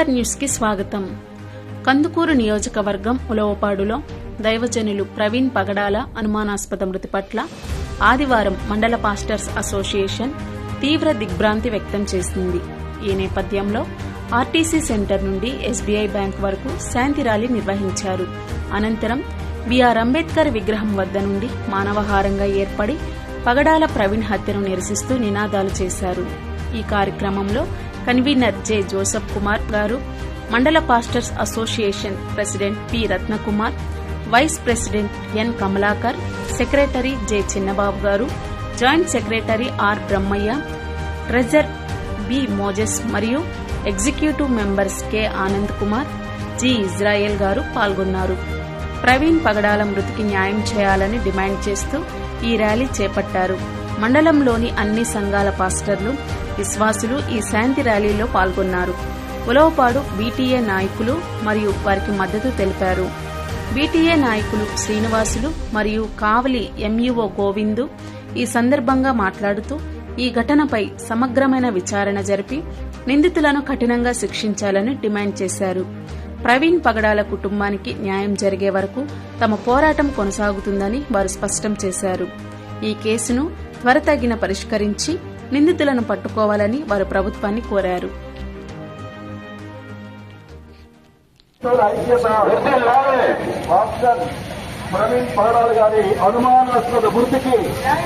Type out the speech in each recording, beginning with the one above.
PR న్యూస్కి స్వాగతం. కందుకూరు నియోజకవర్గం ఉలవపాడులో దైవజనులు ప్రవీణ్ పగడాల అనుమానాస్పద మృతి పట్ల ఆదివారం మండల పాస్టర్స్ అసోసియేషన్ తీవ్ర దిగ్భ్రాంతి వ్యక్తం చేసింది. ఈ నేపథ్యంలో ఆర్టీసీ సెంటర్ నుండి ఎస్బీఐ బ్యాంక్ వరకు శాంతి ర్యాలీ నిర్వహించారు. అనంతరం బిఆర్ అంబేద్కర్ విగ్రహం వద్ద నుండి మానవహారంగా ఏర్పడి పగడాల ప్రవీణ్ హత్యను నిరసిస్తూ నినాదాలు చేశారు. ఈ కార్యక్రమంలో కన్వీనర్ జె జోసఫ్ కుమార్ గారు మండల pastors association president P Ratnakumar vice president N Kamalakar secretary J Chinnababu గారు joint secretary R Brahmaiah treasurer B Moses మరియు executive members K Anand Kumar G Israel గారు పాల్గొన్నారు. ప్రవీణ్ పగడాల మృతికి న్యాయం చేయాలని డిమాండ్ చేస్తూ ఈ ర్యాలీ చేపట్టారు. మండలంలోని అన్ని సంఘాల పాస్టర్లు విశ్వాసులు ఈ శాంతి ర్యాలీలో పాల్గొన్నారు. ఉలవపాడు బీటీఏ నాయకులు మరియు వారికి మద్దతు తెలిపారు. బీటీఏ నాయకులు శ్రీనివాసులు మరియు కావలి ఎంఈఓ గోవిందు ఈ సందర్భంగా మాట్లాడుతూ ఈ ఘటనపై సమగ్రమైన విచారణ జరిపి నిందితులను కఠినంగా శిక్షించాలని డిమాండ్ చేశారు. ప్రవీణ్ పగడాల కుటుంబానికి న్యాయం జరిగే వరకు తమ పోరాటం కొనసాగుతుందని వారు స్పష్టం చేశారు. ఈ కేసును త్వరతగిన పరిష్కరించి నిందితులను పట్టుకోవాలని వారు ప్రభుత్వాన్ని కోరారు. మాస్టర్ ప్రవీణ్ పగడాల గారి అనుమానాస్పద మృతికి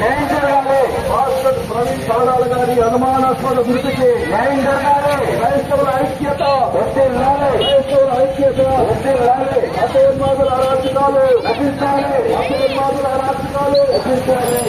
న్యాయం జరగాలి. మాస్టర్ ప్రవీణ్ పగడాల గారి అనుమానాస్పద మృతికి న్యాయం జరగాలి. క్రైస్తవుల ఐక్యత వర్తిల్లాలి క్రైస్తవుల ఐక్యత వర్తిల్లాలి అతోన్మాదుల అరాచకాలు నశించాలి అతోన్మాదుల అరాచకాలు నశించాలి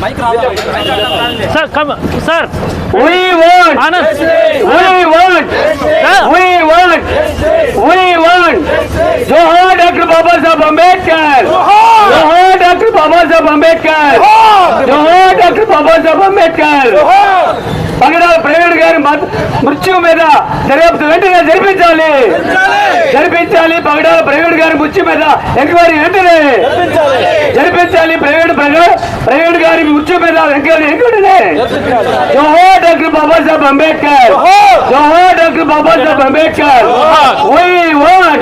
Sir, come, sir. We want. Anand. We want. We want. We want. Johar Dr. Baba Sahib Ambedkar. Johar Dr. Baba Sahib Ambedkar. Johar Dr. Baba Sahib Ambedkar. Pagadala private గారి మత- మృత్యు మీద దర్యాప్తు వెంటనే జరిపించాలి. జరిపించాలి. పగడాల ప్రైవేట్ గారి మృత్యు మీద ఎంక్వైరీ వెంటనే. జరిపించాలి. ప్రైవేట్ ప్రజా- ప్రైవేట్ గారి మృత్యు మీద ఎంక్వైరీ వెంటనే. జోహార్ doctor Babasaheb Ambedkar. Johar. Doctor Babasaheb Ambedkar. We want.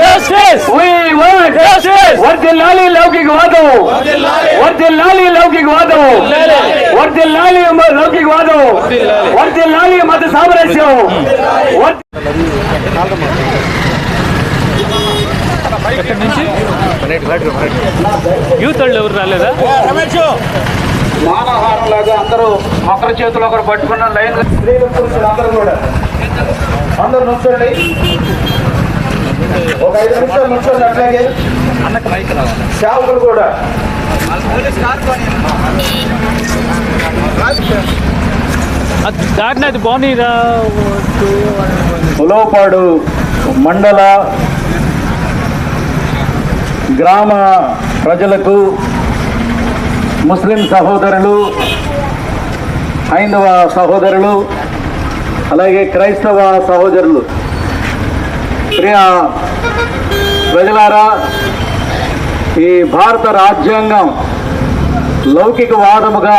Justice. We want. Justice. లౌకికవాదం. వర్ధిల్లాలి. లౌకికవాదం వర్ధిల్లాలి మత సామరస్యం. యూత్ వాళ్ళు ఎవరు రాలేదా? మానహారం లాగా అందరూ ఒకరి చేతులు ఒకరు పట్టుకున్న లైన్. స్త్రీలు పురుషులు అందరూ కూడా. అందరూ నుంచోండి. ఒక ఐదు నిమిషాలు నుంచోండి అట్లాగే. సేవకులు కూడా. దాటినది బాగున్నాయిరా ఉలవపాడు మండల గ్రామ ప్రజలకు ముస్లిం సహోదరులు హైందవ సహోదరులు అలాగే క్రైస్తవ సహోదరులు. ప్రియ ప్రజలారా ఈ భారత రాజ్యాంగం లౌకికవాదముగా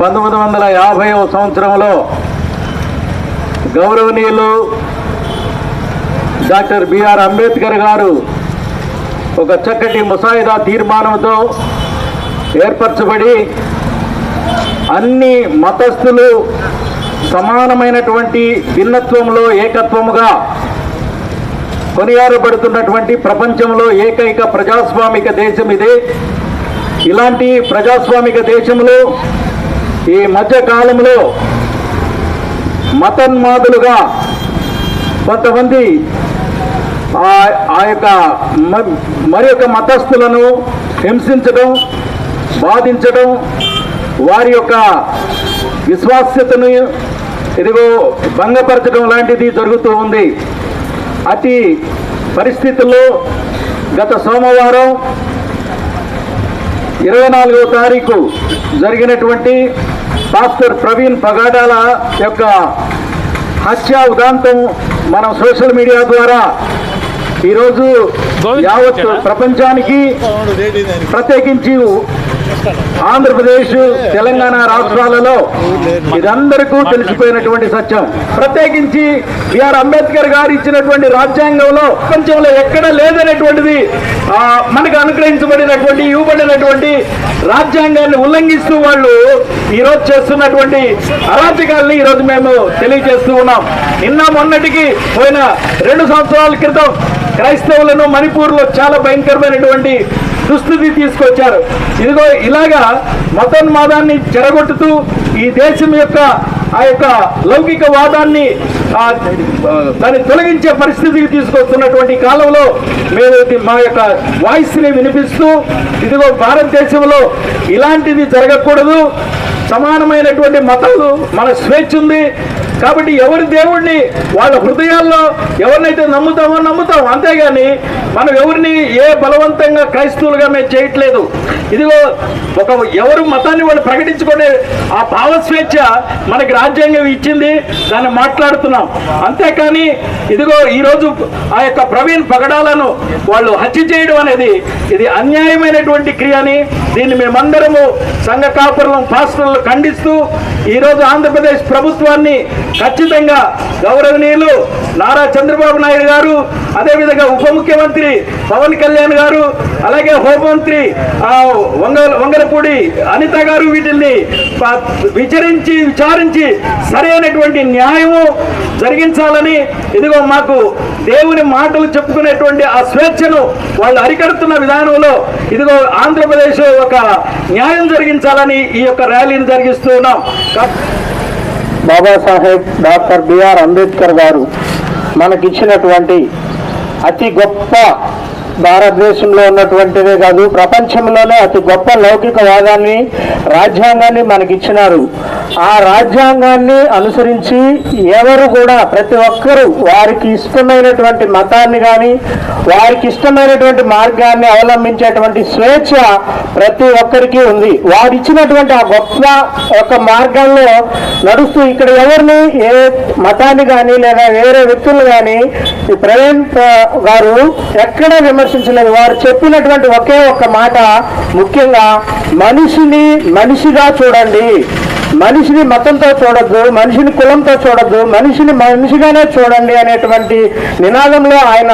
పంతొమ్మిది వందల యాభైవ సంవత్సరంలో గౌరవనీయులు డాక్టర్ బిఆర్ అంబేద్కర్ గారు ఒక చక్కటి ముసాయిదా తీర్మానంతో ఏర్పరచబడి అన్ని మతస్థులు సమానమైనటువంటి భిన్నత్వంలో ఏకత్వముగా కొనియారబడుతున్నటువంటి ప్రపంచంలో ఏకైక ప్రజాస్వామిక దేశం ఇది. ఇలాంటి ప్రజాస్వామిక దేశంలో ఈ మధ్య కాలంలో మతన్మాదులుగా కొంతమంది ఆ ఆ యొక్క మ- మరి యొక్క మతస్థులను హింసించడం బాధించడం వారి యొక్క విశ్వాస్యతను ఇదిగో భంగపరచడం లాంటిది జరుగుతూ ఉంది. అతి పరిస్థితుల్లో గత సోమవారం ఇరవై నాలుగవ తారీఖు జరిగినటువంటి పాస్టర్ ప్రవీణ్ పగాడాల యొక్క హత్య ఉదాంతం మనం సోషల్ మీడియా ద్వారా ఈరోజు యావత్ ప్రపంచానికి ప్రత్యేకించి ఆంధ్రప్రదేశ్ తెలంగాణ రాష్ట్రాలలో ఇదందరికీ తెలిసిపోయినటువంటి సత్యం. ప్రత్యేకించి బిఆర్ అంబేద్కర్ గారు ఇచ్చినటువంటి రాజ్యాంగంలో ప్రపంచంలో ఎక్కడ లేదనేటువంటిది మనకు అనుగ్రహించబడినటువంటి ఇవ్వబడినటువంటి రాజ్యాంగాన్ని ఉల్లంఘిస్తూ వాళ్ళు ఈరోజు చేస్తున్నటువంటి అరాచకాలని ఈరోజు మేము తెలియజేస్తూ ఉన్నాం. నిన్న మొన్నటికి పోయిన రెండు సంవత్సరాల క్రితం క్రైస్తవులను మణిపూర్లో చాలా భయంకరమైనటువంటి దుస్థితి తీసుకొచ్చారు. ఇదిగో ఇలాగా మతోన్మాదాన్ని చెరగొట్టుతూ ఈ దేశం యొక్క ఆ యొక్క లౌకిక వాదాన్ని దాన్ని తొలగించే పరిస్థితికి తీసుకొస్తున్నటువంటి కాలంలో మేము మా యొక్క వాయిస్ని వినిపిస్తూ ఇదిగో భారతదేశంలో ఇలాంటిది జరగకూడదు. సమానమైనటువంటి మతాలు మన స్వేచ్ఛ ఉంది. కాబట్టి ఎవరి దేవుణ్ణి వాళ్ళ హృదయాల్లో ఎవరినైతే నమ్ముతామో నమ్ముతాం. అంతేగాని మనం ఎవరిని ఏ బలవంతంగా క్రైస్తవులుగా మేము చేయట్లేదు. ఇదిగో ఒక ఎవరు మతాన్ని వాళ్ళు ప్రకటించుకునే ఆ భావ స్వేచ్ఛ మనకి రాజ్యాంగం ఇచ్చింది. దాన్ని మాట్లాడుతున్నాం. అంతేకాని ఇదిగో ఈరోజు ఆ యొక్క ప్రవీణ్ పగడాలను వాళ్ళు హత్య చేయడం అనేది ఇది అన్యాయమైనటువంటి క్రియ అని దీన్ని మేమందరము సంఘ కాపురం పాస్టర్లు ఖండిస్తూ ఈరోజు ఆంధ్రప్రదేశ్ ప్రభుత్వాన్ని ఖచ్చితంగా గౌరవనీయులు నారా చంద్రబాబు నాయుడు గారు అదేవిధంగా ఉప ముఖ్యమంత్రి పవన్ కళ్యాణ్ గారు అలాగే హోంమంత్రి ఆ, వంగ వంగలపూడి అనిత గారు వీటిల్ని ప- విచారించి విచారించి సరైనటువంటి న్యాయము జరిగించాలని ఇదిగో మాకు దేవుని మాటలు చెప్పుకునేటువంటి ఆ స్వేచ్ఛను వాళ్ళు అరికడుతున్న విధానంలో ఇదిగో ఆంధ్రప్రదేశ్ ఒక న్యాయం జరిగించాలని ఈ యొక్క ర్యాలీని జరిగిస్తూ ఉన్నాం. బాబాసాహెబ్ డాక్టర్ బిఆర్ అంబేద్కర్ గారు మనకిచ్చినటువంటి అతి గొప్ప భారతదేశంలో ఉన్నటువంటిదే కాదు ప్రపంచంలోనే అతి గొప్ప లౌకికవాదాన్ని రాజ్యాంగాన్ని మనకిచ్చినారు. ఆ రాజ్యాంగాన్ని అనుసరించి ఎవరు కూడా ప్రతి ఒక్కరూ వారికి ఇష్టమైనటువంటి మతాన్ని కానీ వారికి ఇష్టమైనటువంటి మార్గాన్ని అవలంబించేటువంటి స్వేచ్ఛ ప్రతి ఒక్కరికి ఉంది. వారు ఇచ్చినటువంటి ఆ గొప్ప యొక్క మార్గంలో నడుస్తూ ఇక్కడ ఎవరిని ఏ మతాన్ని కానీ లేదా వేరే వ్యక్తులు కానీ ఈ ప్రవీణ్ గారు ఎక్కడ విమర్శించలేదు. వారు చెప్పినటువంటి ఒకే ఒక్క మాట ముఖ్యంగా మనిషిని మనిషిగా చూడండి. మనిషిని మతంతో చూడొద్దు మనిషిని కులంతో చూడద్దు మనిషిని మనిషిగానే చూడండి అనేటువంటి నినాదంలో ఆయన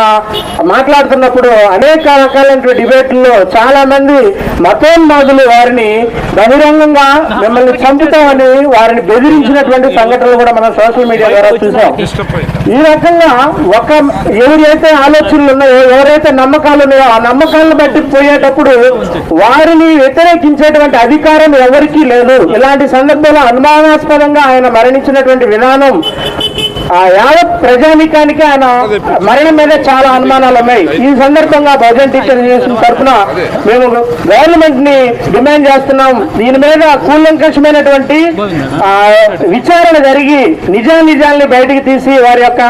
మాట్లాడుతున్నప్పుడు అనేక రకాలైన డిబేట్లలో చాలా మంది మతోన్మాదులు వారిని బహిరంగంగా మిమ్మల్ని చంపుతామని వారిని బెదిరించినటువంటి సంఘటనలు కూడా మనం సోషల్ మీడియా ద్వారా చూసాం. ఈ రకంగా ఒక ఎవరైతే ఆలోచనలు ఉన్నాయో ఎవరైతే నమ్మకాలు ఉన్నాయో ఆ నమ్మకాలను బట్టి పోయేటప్పుడు వారిని వ్యతిరేకించేటువంటి అధికారం ఎవరికీ లేదు. ఇలాంటి సందర్భం సందర్భంలో అనుమానాస్పదంగా ఆయన మరణించినటువంటి విధానం ఆ యావత్ ప్రజానికానికి ఆయన మరణం మీద చాలా అనుమానాలు ఉన్నాయి. ఈ సందర్భంగా భజన్ టీచర్ చేసిన తరఫున మేము గవర్నమెంట్ని డిమాండ్ చేస్తున్నాం. దీని మీద కూలంకషమైనటువంటి విచారణ జరిగి నిజా బయటకు తీసి వారి యొక్క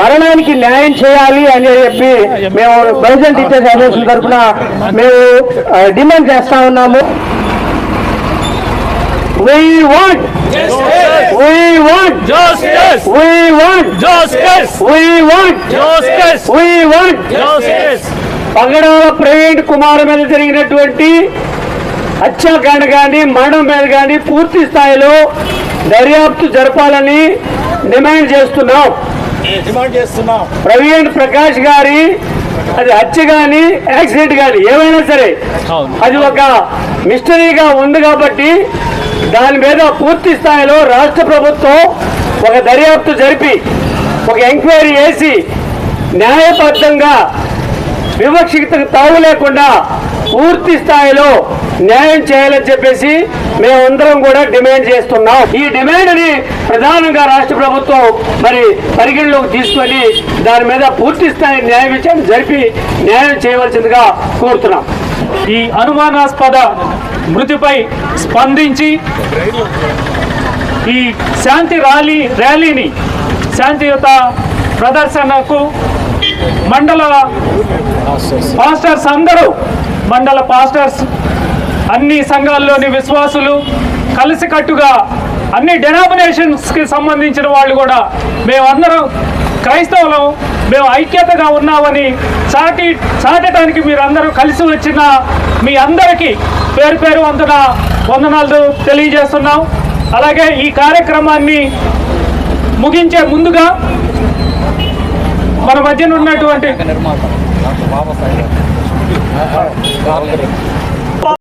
మరణానికి న్యాయం చేయాలి అని చెప్పి మేము బహుజన్ టీచర్స్ అసోసియేషన్ తరఫున మేము డిమాండ్ చేస్తా ఉన్నాము. We want, we want, Justice! we want, Justice! we want, Justice! we want. Justice! పగడాల ప్రవీణ్ కుమార్ మీద జరిగినటువంటి హత్యాకాండ కానీ మరణం మీద కానీ పూర్తి స్థాయిలో దర్యాప్తు జరపాలని డిమాండ్ చేస్తున్నాం డిమాండ్ చేస్తున్నాం ప్రవీణ్ ప్రకాష్ గారి అది హత్య కానీ యాక్సిడెంట్ కానీ ఏమైనా సరే. అది ఒక మిస్టరీగా ఉంది కాబట్టి దాని మీద పూర్తి స్థాయిలో రాష్ట్ర ప్రభుత్వం ఒక దర్యాప్తు జరిపి ఒక ఎంక్వైరీ చేసి న్యాయబద్ధంగా వివక్షితకు తావు లేకుండా పూర్తి స్థాయిలో న్యాయం చేయాలని చెప్పేసి మేమందరం కూడా డిమాండ్ చేస్తున్నాం. ఈ డిమాండ్ని ప్రధానంగా రాష్ట్ర ప్రభుత్వం మరి పరిగణలోకి తీసుకొని దాని మీద పూర్తి స్థాయి న్యాయ విచారణ జరిపి న్యాయం చేయవలసిందిగా కోరుతున్నాం. ఈ అనుమానాస్పద మృతిపై స్పందించి ఈ శాంతి ర్యాలీ ర్యాలీని శాంతియుత ప్రదర్శనకు మండల పాస్టర్స్ అందరూ మండల పాస్టర్స్ అన్ని సంఘాల్లోని విశ్వాసులు కలిసికట్టుగా అన్ని డెనామినేషన్స్కి సంబంధించిన వాళ్ళు కూడా మేమందరం క్రైస్తవులం మేము ఐక్యతగా ఉన్నామని చాటి చాటడానికి మీరందరూ కలిసి వచ్చిన మీ అందరికీ పేరు పేరు వందన వందనాలు తెలియజేస్తున్నాం. అలాగే ఈ కార్యక్రమాన్ని ముగించే ముందుగా మన మధ్యన ఉన్నటువంటి